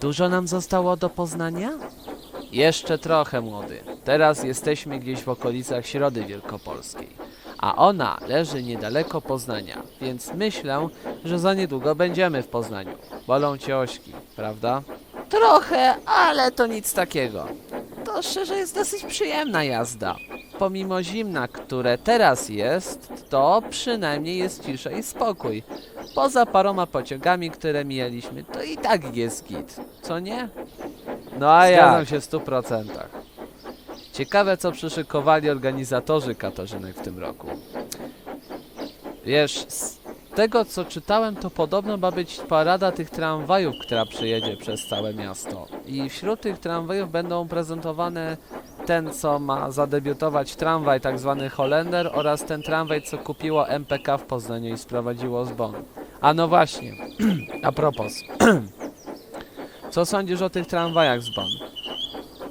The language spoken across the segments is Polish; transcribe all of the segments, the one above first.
Dużo nam zostało do poznania? Jeszcze trochę, młody. Teraz jesteśmy gdzieś w okolicach Środy Wielkopolskiej. A ona leży niedaleko Poznania, więc myślę, że za niedługo będziemy w Poznaniu. Bolą cię ośki, prawda? Trochę, ale to nic takiego. To szczerze jest dosyć przyjemna jazda. Pomimo zimna, które teraz jest, to przynajmniej jest cisza i spokój. Poza paroma pociągami, które mijaliśmy, to i tak jest git, co nie? No a ja Zgadzam się w stu procentach. Ciekawe, co przyszykowali organizatorzy Katarzynek w tym roku. Wiesz, z tego co czytałem, to podobno ma być parada tych tramwajów, która przyjedzie przez całe miasto. I wśród tych tramwajów będą prezentowane ten, co ma zadebiutować tramwaj, tak zwany Holender, oraz ten tramwaj, co kupiło MPK w Poznaniu i sprowadziło z Bonn. A no właśnie, a propos. Co sądzisz o tych tramwajach z Bonn?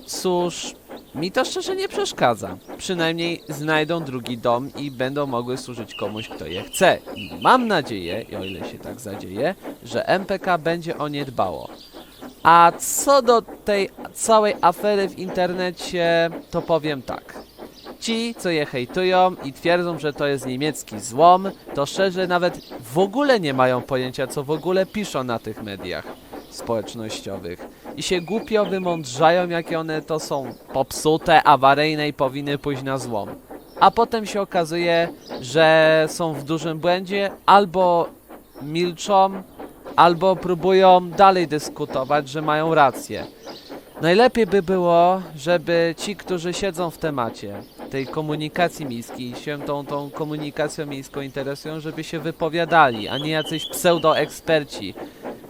Cóż, mi to szczerze nie przeszkadza. Przynajmniej znajdą drugi dom i będą mogły służyć komuś, kto je chce. I mam nadzieję, i o ile się tak zadzieje, że MPK będzie o nie dbało. A co do tej całej afery w internecie, to powiem tak. Ci, co je hejtują i twierdzą, że to jest niemiecki złom, to szczerze nawet w ogóle nie mają pojęcia, co w ogóle piszą na tych mediach społecznościowych. I się głupio wymądrzają, jakie one to są popsute, awaryjne i powinny pójść na złom. A potem się okazuje, że są w dużym błędzie, albo milczą, albo próbują dalej dyskutować, że mają rację. Najlepiej by było, żeby ci, którzy siedzą w temacie tej komunikacji miejskiej, się tą, tą komunikacją miejską interesują, żeby się wypowiadali, a nie jacyś pseudoeksperci.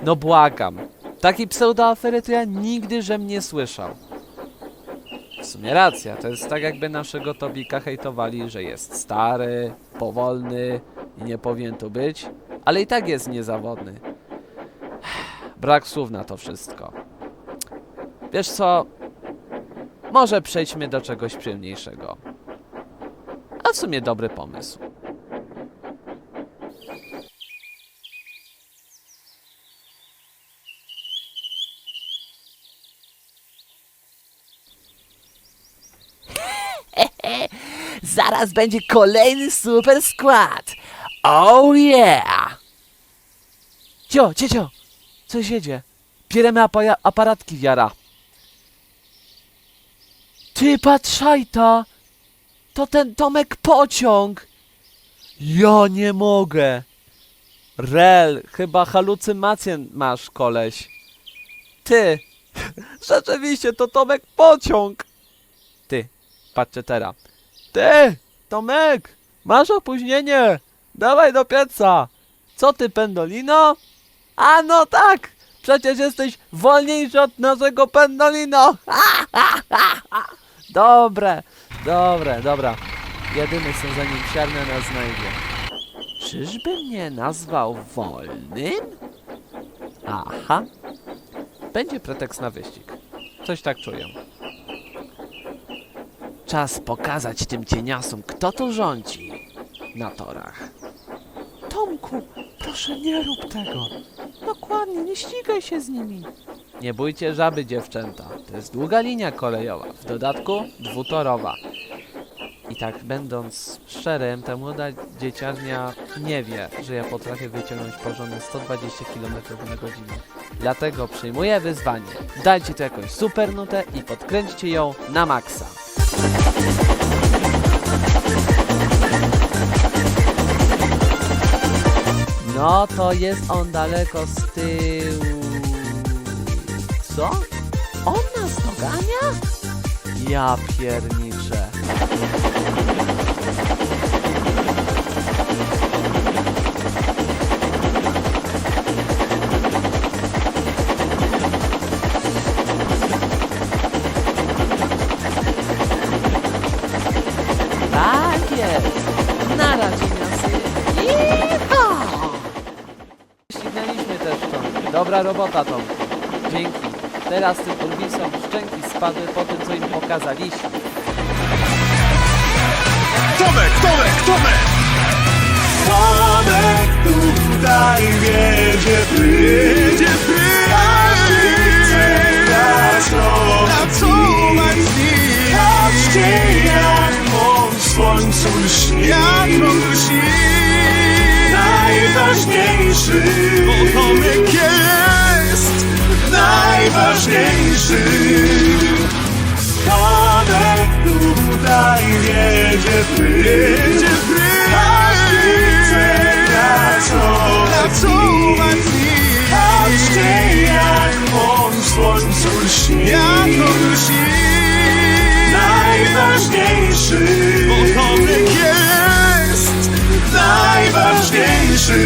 No błagam. Takiej pseudoafery to ja nigdy żem nie słyszał. W sumie racja, to jest tak jakby naszego Tobika hejtowali, że jest stary, powolny i nie powinien tu być, ale i tak jest niezawodny. Brak słów na to wszystko. Wiesz co? Może przejdźmy do czegoś przyjemniejszego. A w sumie dobry pomysł. Zaraz będzie kolejny super skład. Oh yeah! Cio, ciecio! Coś jedzie. Bieremy apa aparatki wiara. Ty patrzaj ta! To ten Tomek pociąg! Ja nie mogę! Rel, chyba halucynację masz, koleś. Ty! Rzeczywiście, to Tomek pociąg! Ty, patrzcie teraz. Ty! Tomek! Masz opóźnienie! Dawaj do pieca! Co ty, pendolino? A no tak! Przecież jesteś wolniejszy od naszego pendolino! Dobre, dobre, dobra. Jedyny są zanim siarna nas znajdzie. Czyżby mnie nazwał wolnym? Aha. Będzie pretekst na wyścig. Coś tak czuję. Czas pokazać tym cieniasom, kto tu rządzi na torach. Tomku, proszę nie rób tego. Dokładnie, nie ścigaj się z nimi. Nie bójcie żaby, dziewczęta. To jest długa linia kolejowa, w dodatku dwutorowa. I tak będąc szczerym, ta młoda dzieciarnia nie wie, że ja potrafię wyciągnąć porządne 120 km na godzinę. Dlatego przyjmuję wyzwanie. Dajcie tu jakąś super nutę i podkręćcie ją na maksa. No to jest on daleko z tyłu. Co? On nas dogania? Ja pierniczę. Tak jest. Na razie miasy. Ścignęliśmy też Tomku. Dobra robota Tomku. Dzięki. Teraz tym Urbisom szczęki spadły po tym, co im pokazaliśmy. Tomek, Tomek, Tomek! Tomek tutaj wiedzie, przyjdzie, przyjdzie na co masz Patrzcie jak on w słońcu lśni Jak on lśni Najważniejszy Bo Tomek najważniejszy. Tomek tutaj jedzie pryć, każdy chce pracować. Patrzcie jak on w słońcu lśni, jak on lśni. Najważniejszy, bo jest najważniejszy.